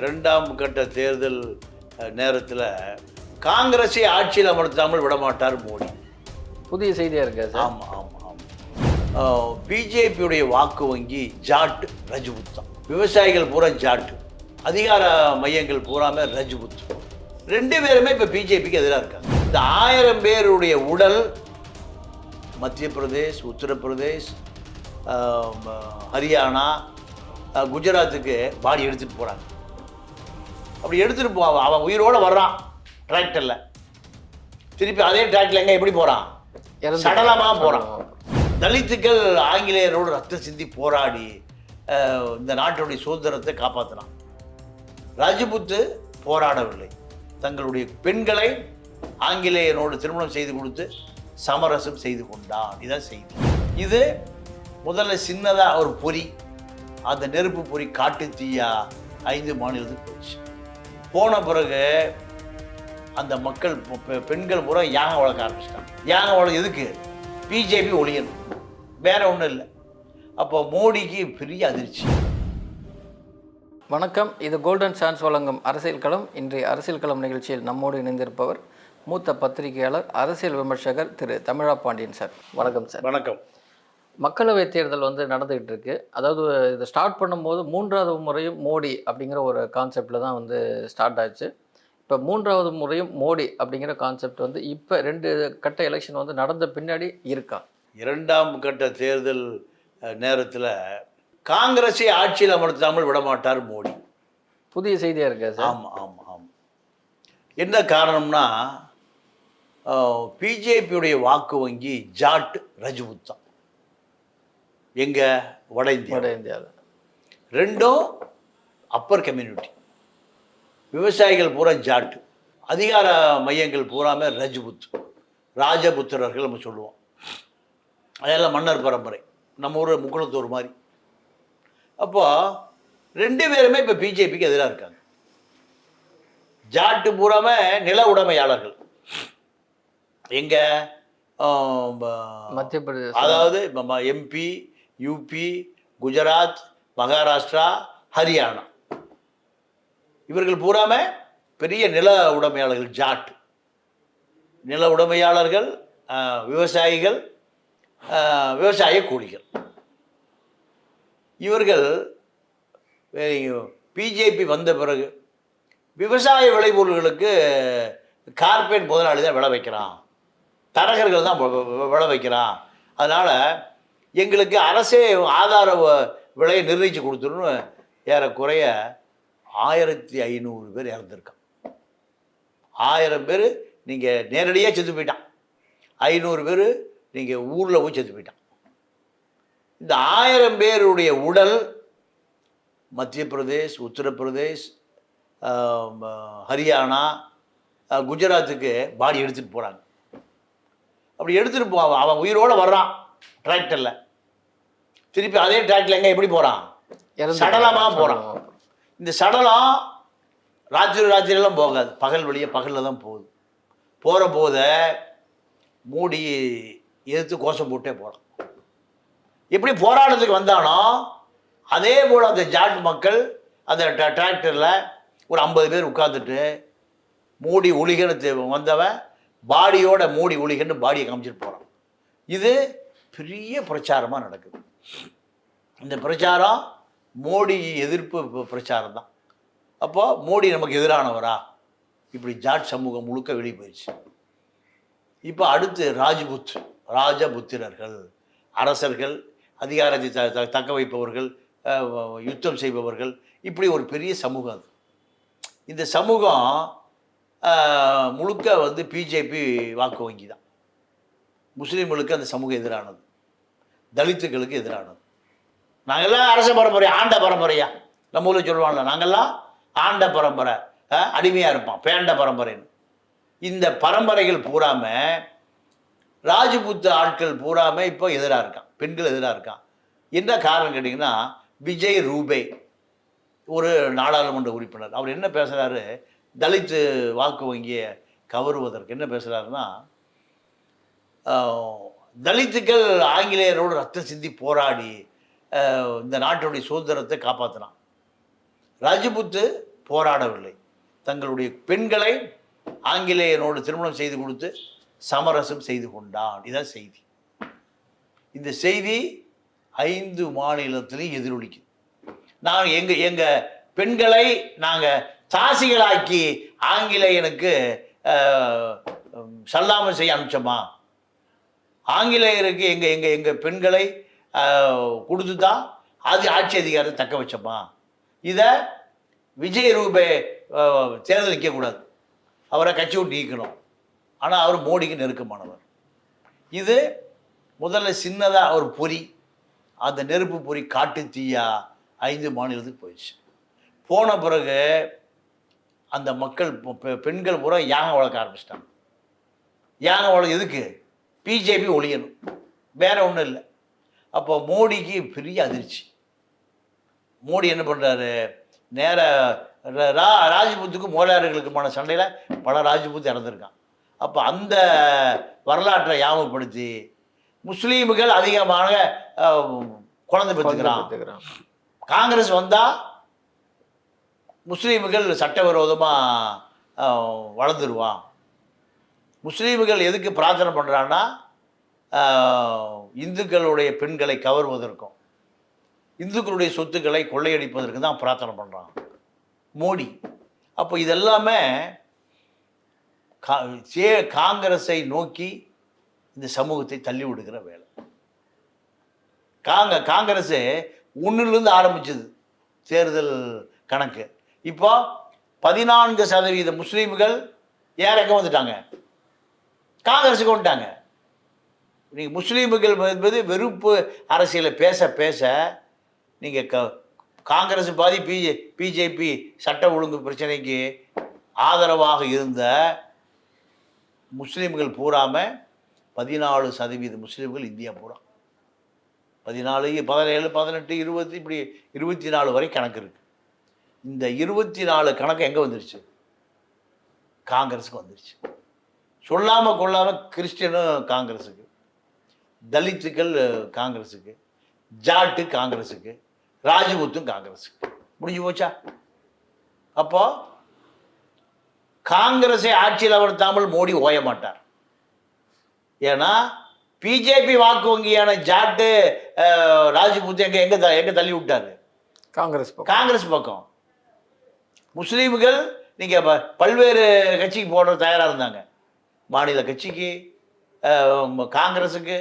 இரண்டாம் கட்ட தேர்தல் நேரத்தில் காங்கிரஸை ஆட்சியில் அமர்த்தாமல் விடமாட்டார் மோடி. புதிய செய்தியாக இருக்கா சார்? ஆமாம் ஆமாம் ஆமாம் பிஜேபியுடைய வாக்கு வங்கி ஜாட் ரஜ்புத் தான் விவசாயிகள் பூரா ஜாட். அதிகார மையங்கள் பூராமே ரஜ்புத் ரெண்டு பேருமே இப்போ பிஜேபிக்கு எதிராக இருக்காங்க. இந்த ஆயிரம் பேருடைய உடல் மத்திய பிரதேஷ் உத்தரப்பிரதேஷ் ஹரியானா குஜராத்துக்கு பாடி எடுத்துகிட்டு போகிறாங்க அப்படி எடுத்துகிட்டு போ. அவன் உயிரோடு வர்றான். டிராக்டரில் திருப்பி அதே டிராக்டரில் எங்கே எப்படி போகிறான் சடலமாக போகிறான் தலித்துக்கள் ஆங்கிலேயரோடு ரத்தம் சிந்தி போராடி இந்த நாட்டுடைய சுதந்திரத்தை காப்பாற்றினான் ராஜபுத்து போராடவில்லை. தங்களுடைய பெண்களை ஆங்கிலேயனோடு திருமணம் செய்து கொடுத்து சமரசம் செய்து கொண்டான். இதான் செய்தி. இது முதல்ல சின்னதாக ஒரு பொறி. அந்த நெருப்பு பொறி காட்டு தீயா ஐந்து மாநிலத்துக்கு போச்சு போன பிறகு அந்த மக்கள் பெண்கள் பூரா யானை வளர்க்க ஆரம்பிச்சிட்டாங்க. யானை வளர்க்க எதுக்கு? பிஜேபி ஒழியணும் வேற ஒன்றும் இல்லை. அப்போ மோடிக்கு பெரிய அதிர்ச்சி. வணக்கம். இது கோல்டன் சான்ஸ் வழங்கும் அரசியல் களம். இன்றைய அரசியல் களம் நிகழ்ச்சியில் நம்மோடு இணைந்திருப்பவர் மூத்த பத்திரிகையாளர் அரசியல் விமர்சகர் திரு தமிழா பாண்டியன் சார். வணக்கம் சார். வணக்கம். மக்களவை தேர்தல் வந்து நடந்துகிட்டு இருக்கு அதாவது இதை ஸ்டார்ட் பண்ணும்போது மூன்றாவது முறையும் மோடி அப்படிங்கிற ஒரு கான்செப்டில் தான் வந்து ஸ்டார்ட் ஆச்சு. இப்போ மூன்றாவது முறையும் மோடி அப்படிங்கிற கான்செப்ட் வந்து இப்போ ரெண்டு கட்ட எலெக்ஷன் வந்து நடந்த பின்னாடி இருக்கா? இரண்டாம் கட்ட தேர்தல் நேரத்தில் காங்கிரஸை ஆட்சியில் அமர்த்தாமல் விடமாட்டார் மோடி. புதிய செய்தியாக இருக்கா சார்? ஆமாம் ஆமாம் ஆமாம் என்ன காரணம்னா பிஜேபியுடைய வாக்கு வங்கி ஜாட் ரஜ்புத் தான் எங்க? வட இந்தியா வட இந்தியாவில். ரெண்டும் அப்பர் கம்யூனிட்டி விவசாயிகள் பூரா ஜாட் அதிகார மையங்கள் பூராமே ரஜ்புத். ராஜபுத்திரர்கள் நம்ம சொல்லுவோம். அதெல்லாம் மன்னர் பரம்பரை. நம்ம ஊர் முக்குளத்தூர் மாதிரி. அப்போ ரெண்டு பேருமே இப்போ பிஜேபிக்கு எதிராக இருக்காங்க. ஜாட்டு பூராமே நில உடைமையாளர்கள். எங்க? மத்திய பிரதேசம் அதாவது எம்பி யூபி குஜராத் மகாராஷ்டிரா ஹரியானா இவர்கள் பூராம பெரிய நில உடைமையாளர்கள் ஜாட். நில உடைமையாளர்கள் விவசாயிகள் விவசாய கூலிகள் இவர்கள் பிஜேபி வந்த பிறகு விவசாய விளைபொருள்களுக்கு கார்பரேட் முதலாளி தான் விளை வைக்கிறான் தரகர்கள் தான் வ- விளை வைக்கிறான். அதனால் எங்களுக்கு அரசே ஆதார வ- விலையை நிர்ணயித்து கொடுத்துருன்னு ஏறக்குறைய ஆயிரத்தி ஐநூறு பேர் இறந்துருக்கான் ஆயிரம் பேர் நீங்கள் நேரடியாக செத்து போயிட்டான். ஐநூறு பேர் நீங்கள் ஊரில் போய் செத்து போயிட்டான். இந்த ஆயிரம் பேருடைய உடல் மத்திய பிரதேஷ் உத்தரப்பிரதேஷ் ஹரியானா குஜராத்துக்கு பாடி எடுத்துகிட்டு போகிறாங்க அப்படி எடுத்துகிட்டு போ அவன் அவன் உயிரோடு வர்றான். டிராக்டரில் திருப்பி அதே டிராக்டரில் எங்கே எப்படி போகிறான் இறந்து சடலமா போறாங்க. போறான். இந்த சடலம் ராத்திரி ராத்திரியெல்லாம் போகாது. பகல் வழியே பகலில் தான் போகுது. போகிற போத மூடி எதிர்த்து கோஷம் போட்டே போகிறான் எப்படி போராட்டத்துக்கு வந்தானோ அதே போல் அந்த ஜாட் மக்கள் அந்த டிராக்டரில் ஒரு ஐம்பது பேர் உட்காந்துட்டு மூடி ஒளிகன்னு வந்தவன் பாடியோட மூடி ஒளிகன்னு பாடியை காமிச்சிட்டு போகிறான் இது பெரிய பிரச்சாரமாக நடக்குது. இந்த பிரச்சாரம் மோடி எதிர்ப்பு பிரச்சாரம் தான். அப்போ மோடி நமக்கு எதிரானவரா? இப்படி ஜாட் சமூகம் முழுக்க வெளியே போயிடுச்சு. இப்போ அடுத்து ராஜ்புத் ராஜபுத்திரர்கள் அரசர்கள் அதிகாரத்தை த த- தக்க வைப்பவர்கள் யுத்தம் செய்பவர்கள் இப்படி ஒரு பெரிய சமூகம் அது. இந்த சமூகம் முழுக்க வந்து பிஜேபி வாக்கு வங்கி தான் முஸ்லீம்களுக்கு அந்த சமூகம் எதிரானது. தலித்துக்களுக்கு எதிரானது. நாங்கள்லாம் அரச பரம்பரை ஆண்ட பரம்பரையா? நம்ம ஊரில் சொல்லுவாங்கல்ல நாங்கள்லாம் ஆண்ட பரம்பரை அடிமையாக இருப்பான் பேண்ட பரம்பரைன்னு. இந்த பரம்பரைகள் பூராம ராஜபுத்த ஆட்கள் பூராம இப்போ எதிராக இருக்கான் பெண்கள் எதிராக இருக்கான். என்ன காரணம் கேட்டிங்கன்னா விஜய் ரூபே ஒரு நாடாளுமன்ற உறுப்பினர். அவர் என்ன பேசுகிறாரு தலித்து வாக்கு வங்கியை கவருவதற்கு என்ன பேசுகிறாருன்னா தலித்துக்கள் ஆங்கிலேயரோடு ரத்தம் சிந்தி போராடி இந்த நாட்டுடைய சுதந்திரத்தை காப்பாற்றினான் ராஜபுத்து போராடவில்லை. தங்களுடைய பெண்களை ஆங்கிலேயனோடு திருமணம் செய்து கொடுத்து சமரசம் செய்து கொண்டான். இதுதான் செய்தி. இந்த செய்தி ஐந்து மாநிலத்திலையும் எதிரொலிக்குது. நான் எங்கள் எங்கள் பெண்களை நாங்கள் தாசிகளாக்கி ஆங்கிலேயனுக்கு சல்லாமல் செய்ய அனுப்பிச்சோமா? ஆங்கிலேயருக்கு எங்கள் எங்கள் எங்கள் பெண்களை கொடுத்து தான் அது ஆட்சி அதிகாரத்தை தக்க வச்சோமா? இதை விஜய் ரூபே தேர்தல் நிற்கக்கூடாது அவரை கட்சி விட்டு நீக்கணும். ஆனால் அவர் மோடிக்கு நெருக்கமானவர். இது முதல்ல சின்னதாக ஒரு பொறி. அந்த நெருப்பு பொறி காட்டு தீயா ஐந்து மாநிலத்துக்கு போயிடுச்சு. போன பிறகு அந்த மக்கள் பெ- பெண்கள் பூரா யாகம் வளர்க்க ஆரம்பிச்சிட்டாங்க. யாகம் வளர்க்க எதுக்கு? பிஜேபி ஒழியணும். வேற ஒன்றும் இல்லை. அப்போ மோடிக்கு பெரிய அதிர்ச்சி. மோடி என்ன பண்ணுறாரு நேர ர- ராஜபுத்துக்கும் மோலார்களுக்குமான சண்டையில் பல ராஜபுத் இறந்துருக்கான். அப்போ அந்த வரலாற்றை ஞாபகப்படுத்தி முஸ்லீம்கள் அதிகமாக குழந்தை பெற்றுக்கிறான். காங்கிரஸ் வந்தால் முஸ்லீம்கள் சட்டவிரோதமாக வளர்ந்துருவான். முஸ்லீம்கள் எதுக்கு பிரார்த்தனை பண்ணுறான்னா இந்துக்களுடைய பெண்களை கவர்வதற்கும் இந்துக்களுடைய சொத்துக்களை கொள்ளையடிப்பதற்கு தான் பிரார்த்தனை பண்ணுறான் மோடி. அப்போ இதெல்லாமே கா சே காங்கிரஸை நோக்கி இந்த சமூகத்தை தள்ளி விடுகிற வேலை. காங்க காங்கிரஸு ஒன்றுலேருந்து ஆரம்பிச்சது தேர்தல் கணக்கு. இப்போ பதினான்கு சதவீத முஸ்லீம்கள் ஏறக்க வந்துட்டாங்க. காங்கிரஸுக்கு வந்துட்டாங்க. நீங்கள் முஸ்லீம்கள் என்பது வெறுப்பு அரசியலை பேச பேச நீங்கள் க காங்கிரஸ் பாதி பிஜே பிஜேபி சட்ட ஒழுங்கு பிரச்சனைக்கு ஆதரவாக இருந்த முஸ்லீம்கள் பூராமல் பதினாலு சதவீத முஸ்லீம்கள் இந்தியா பூரா. பதினாலு பதினேழு பதினெட்டு இருபது இப்படி இருபத்தி நாலு வரை கணக்கு இருக்கு. இந்த இருபத்தி நாலு கணக்கு எங்கே வந்துருச்சு? காங்கிரஸுக்கு வந்துருச்சு. சொல்லாமல் கொள்ளாமல் கிறிஸ்டியனும் காங்கிரஸுக்கு தலித்துக்கள் காங்கிரஸுக்கு ஜாட்டு காங்கிரஸுக்கு ராஜபுத்தும் காங்கிரஸுக்கு. முடிஞ்சு போச்சா? அப்போ காங்கிரஸை ஆட்சியில் அமர்த்தாமல் மோடி ஓய மாட்டார். ஏன்னா பிஜேபி வாக்கு வங்கியான ஜாட்டு ராஜபுத் எங்க எங்க எங்க தள்ளி விட்டாரு? காங்கிரஸ் காங்கிரஸ் பக்கம். முஸ்லீம்கள் நீங்க பல்வேறு கட்சிக்கு போட தயாரா இருந்தாங்க. மாநில கட்சிக்கு காங்கிரஸுக்கு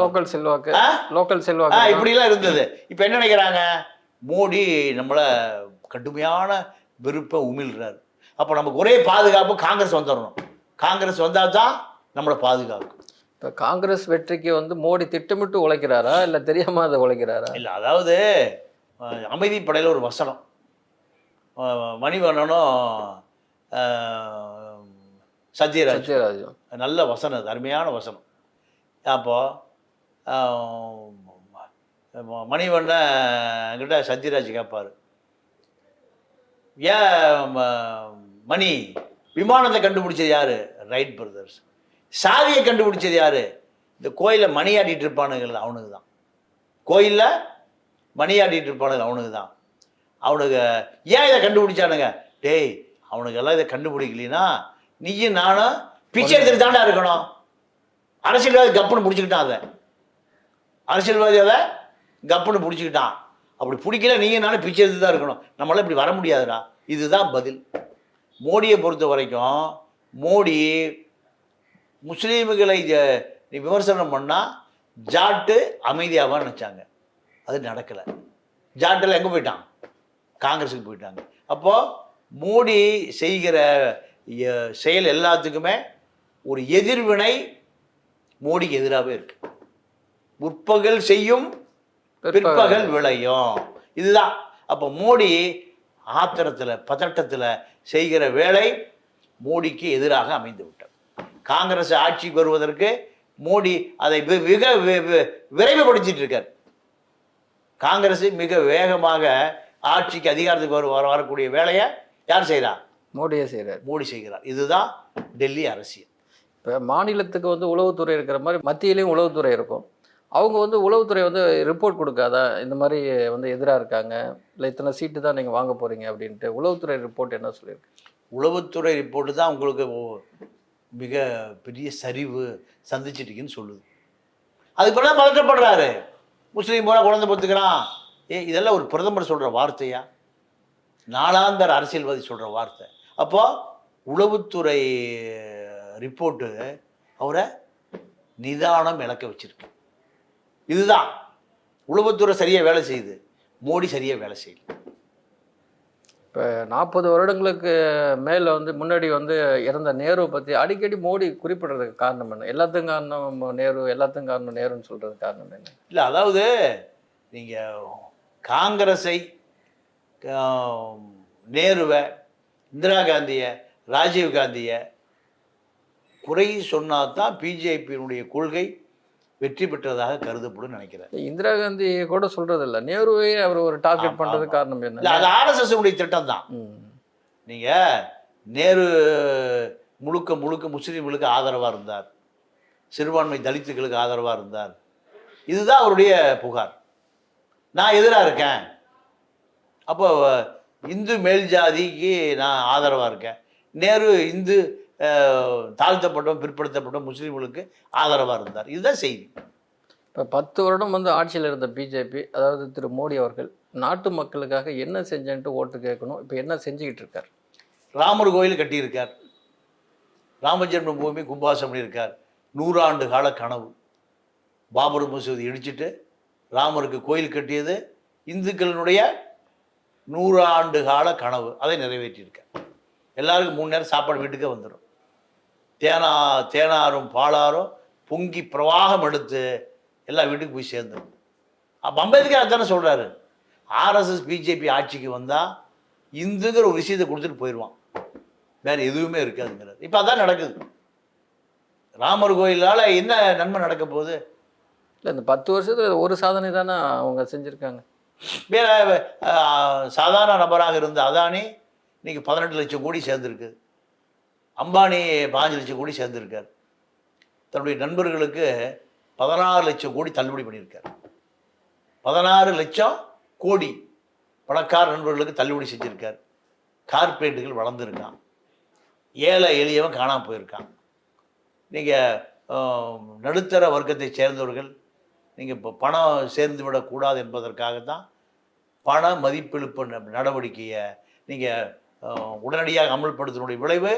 லோக்கல் செல்வாக்கு? லோக்கல் செல்வாக்கு இப்படிலாம் இருந்தது. இப்போ என்ன நினைக்கிறாங்க? மோடி நம்மளை கடுமையான வெறுப்பை உமிழ்றாரு. அப்போ நமக்கு ஒரே பாதுகாப்பு காங்கிரஸ் வந்துடணும் காங்கிரஸ் வந்தால் தான் நம்மளை பாதுகாக்கும். இப்போ காங்கிரஸ் வெற்றிக்கு வந்து மோடி திட்டமிட்டு உழைக்கிறாரா? இல்லை தெரியாம அதை உழைக்கிறாரா? இல்லை அதாவது அமைதிப்படையில் ஒரு வசனம். மணிவண்ணனும் சத்யராஜ். சத்யராஜும் நல்ல வசனம் அது அருமையான வசனம். அப்போ மணிவண்ண கிட்ட சத்யராஜ் கேட்பார் ஏன் மணி விமானத்தை கண்டுபிடிச்சது யாரு? Wright brothers. சாவியை கண்டுபிடிச்சது யாரு? இந்த கோயிலில் மணி ஆட்டிட்டு இருப்பானுங்கள்ல அவனுக்கு தான் கோயிலில் மணி இருப்பானுங்க அவனுக்கு தான் அவனுக்கு ஏன் இதை கண்டுபிடிச்சானுங்க? டேய் அவனுக்கெல்லாம் இதை கண்டுபிடிக்கலைன்னா நீயும் நானும் பிச்சை எடுத்துட்டு தாண்டா இருக்கணும். அரசியல்வாதி கப்புன்னு பிடிச்சிக்கிட்டான் அதை அரசியல்வாதி அதை கப்புன்னு பிடிச்சிக்கிட்டான். அப்படி பிடிக்கல நீங்கள் நானும் பிச்சை எடுத்து தான் இருக்கணும். நம்மளால் இப்படி வர முடியாதுடா. இதுதான் பதில். மோடியை பொறுத்த வரைக்கும் மோடி முஸ்லீம்களை நீ விமர்சனம் பண்ணால் ஜாட்டு அமைதியாக நினச்சாங்க. அது நடக்கலை. ஜாட்டில் எங்கே போயிட்டான்? காங்கிரஸுக்கு போயிட்டாங்க. அப்போது மோடி செய்கிற செயல் எல்லாத்துக்குமே ஒரு எதிர்வினை மோடிக்கு எதிராகவே இருக்கு. முற்பகல் செய்யும் பிற்பகல். விளையும். இதுதான். அப்போ மோடி ஆத்திரத்தில் பதட்டத்தில் செய்கிற வேலை மோடிக்கு எதிராக அமைந்து விட்டது. காங்கிரஸ் ஆட்சிக்கு வருவதற்கு மோடி அதை மிக விரைவுபடுத்திட்டு இருக்கார். காங்கிரஸ் மிக வேகமாக ஆட்சிக்கு அதிகாரத்துக்கு வர வர- வரக்கூடிய வேலையை யார் செய்கிறா மோடியே செய்கிறார் மோடி செய்கிறார். இதுதான் டெல்லி அரசியல். இப்போ மாநிலத்துக்கு வந்து உளவுத்துறை இருக்கிற மாதிரி மத்தியிலையும் உளவுத்துறை இருக்கும். அவங்க வந்து உளவுத்துறை வந்து ரிப்போர்ட் கொடுக்காதா? இந்த மாதிரி வந்து எதிராக இருக்காங்க. இல்லை இத்தனை சீட்டு தான் நீங்கள் வாங்க போகிறீங்க அப்படின்ட்டு உளவுத்துறை ரிப்போர்ட் என்ன சொல்லியிருக்கு? உளவுத்துறை ரிப்போர்ட்டு தான் உங்களுக்கு மிக பெரிய சரிவு சந்திச்சிட்டீங்கன்னு சொல்லுது. அதுக்கு பிறகு பதட்டப்படுறாரு முஸ்லீம் பூரா குழந்தை பொத்துக்கிறான். ஏ இதெல்லாம் ஒரு பிரதமர் சொல்கிற வார்த்தையா? நாளாந்தர அரசியல்வாதி சொல்கிற வார்த்தை. அப்போ உளவுத்துறை ரிப்போர்ட்டு அவரை நிதானம் இழக்க வச்சிருக்கு. இதுதான். உளவுத்துறை சரியாக வேலை செய்யுது. மோடி சரியாக வேலை செய்யல. இப்போ நாற்பது வருடங்களுக்கு மேலே வந்து முன்னாடி வந்து இறந்த நேரு பற்றி அடிக்கடி மோடி குறிப்பிடுறதுக்கு காரணம் என்ன? எல்லாத்துக்கும் காரணம் நேரு எல்லாத்துக்கும் காரணம் நேருன்னு சொல்கிறதுக்கு காரணம் என்ன? இல்லை அதாவது நீங்கள் காங்கிரஸை நேருவை இந்திரா காந்தியை ராஜீவ் காந்தியை குறை சொன்னால் தான் பிஜேபியினுடைய கொள்கை வெற்றி பெற்றதாக கருதப்படும் நினைக்கிறேன். இந்திரா காந்தி கூட சொல்றது இல்ல நேருவே அவர் ஒரு டார்கெட் ஆமா, பண்றதுக்கு காரணம் என்ன? அது ஆர்எஸ்எஸ் உடைய திட்டம் தான் ம். நீங்கள் நேரு முழுக்க முழுக்க முஸ்லீம்களுக்கு ஆதரவாக இருந்தார். சிறுபான்மை தலித்துகளுக்கு ஆதரவாக இருந்தார். இதுதான் அவருடைய புகார். நான் எதிராக இருக்கேன். அப்போ இந்து மேல் ஜாதிக்கு நான் ஆதரவாக இருக்கேன். நேரு இந்து அஹ், தாழ்த்தப்பட்ட பிற்படுத்தப்பட்ட முஸ்லீம்களுக்கு ஆதரவாக இருந்தார். இதுதான் செய்தி. இப்ப பத்து வருடம் வந்து ஆட்சியில் இருந்த பிஜேபி அதாவது திரு மோடி அவர்கள் நாட்டு மக்களுக்காக என்ன செஞ்சேன்ட்டு ஓட்டு கேட்கணும்? இப்போ என்ன செஞ்சுக்கிட்டு இருக்கார்? ராமர் கோயில் கட்டியிருக்கார். ராம ஜென்ம பூமி கும்பாசம் பண்ணியிருக்கார். நூறாண்டு கால கனவு. பாபர் மசூதி இடிச்சிட்டு ராமருக்கு கோயில் கட்டியது இந்துக்களினுடைய நூறாண்டு கால கனவு. அதை நிறைவேற்றியிருக்கேன். எல்லாருக்கும் மூணு நேரம் சாப்பாடு வீட்டுக்கே வந்துடும் தேனா தேனாரும் பாலாரும் பொங்கி பிரவாகம் எடுத்து எல்லா வீட்டுக்கும் போய் சேர்ந்துடும் அப்போ அம்பேத்கர் அதானே சொல்கிறாரு ஆர்எஸ்எஸ் பிஜேபி ஆட்சிக்கு வந்தால் இந்துங்கிற ஒரு விஷயத்தை கொடுத்துட்டு போயிடுவான் வேறு எதுவுமே இருக்காதுங்கிறது இப்போ அதான் நடக்குது. ராமர் கோயிலால் என்ன நன்மை நடக்க போகுது? இல்லை இந்த பத்து வருஷத்துல ஒரு சாதனை தானே அவங்க செஞ்சுருக்காங்க. வேற சாதாரண நபராக இருந்த அதானி இன்னைக்கு பதினெட்டு லட்சம் கோடி சேர்ந்துருக்கு. அம்பானி பாஞ்சு லட்சம் கோடி சேர்ந்துருக்கார். தன்னுடைய நண்பர்களுக்கு பதினாறு லட்சம் கோடி தள்ளுபடி பண்ணியிருக்கார். பதினாறு லட்சம் கோடி பணக்கார நண்பர்களுக்கு தள்ளுபடி செஞ்சுருக்கார். கார்பரேட்டுகள் வளர்ந்துருக்கான். ஏழை எளியவன் காணாமல் போயிருக்கான். நீங்கள் நடுத்தர வர்க்கத்தை சேர்ந்தவர்கள் நீங்கள் இப்போ பணம் சேர்ந்து விடக்கூடாது என்பதற்காக தான் பண மதிப்பிழப்பு நடவடிக்கையை நீங்கள் உடனடியாக அமல்படுத்தினுடைய விளைவு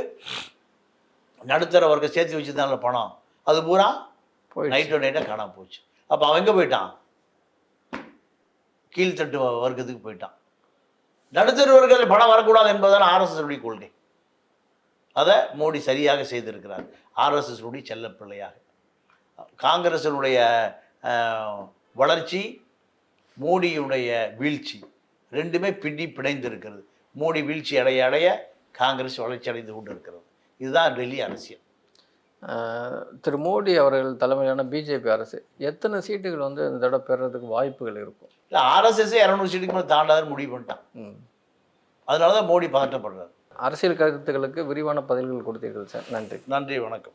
நடுத்தர வர்க்கம் சேர்த்து வச்சிருந்தாங்க பணம். அது பூரா போயிடுச்சு. நைட்டோ நைட்டாக காணாம போச்சு. அப்போ அவன் எங்கே போயிட்டான்? கீழ்த்தட்டு வர்க்கத்துக்கு போயிட்டான். நடுத்தர வர்க்கத்தில் பணம் வரக்கூடாது என்பதுதான் ஆர்எஸ்எஸ் உடைய கொள்கை. அதை மோடி சரியாக செய்திருக்கிறார். ஆர்எஸ்எஸ் உடைய செல்ல பிள்ளையாக காங்கிரஸினுடைய அஹ், வளர்ச்சி மோடியுடைய வீழ்ச்சி ரெண்டுமே பின்னி பிணைந்து இருக்கிறது மோடி வீழ்ச்சி அடைய அடைய காங்கிரஸ் வளர்ச்சி அடைந்து கொண்டு இருக்கிறது இதுதான் டெல்லி அரசியல். திரு மோடி அவர்கள் தலைமையிலான பிஜேபி அரசு எத்தனை சீட்டுகள் வந்து இந்த தடவை பெறுறதுக்கு வாய்ப்புகள் இருக்கும்? இல்லை ஆர்எஸ்எஸ்ஸே இரநூறு சீட்டுக்கு மேலே தாண்டாதுன்னு முடிவு பண்ணிட்டான். அதனால தான் மோடி பதட்டப்படுறாரு அரசியல் கருத்துக்களுக்கு விரிவான பதில்கள் கொடுத்தீர்கள் சார். நன்றி. நன்றி வணக்கம்.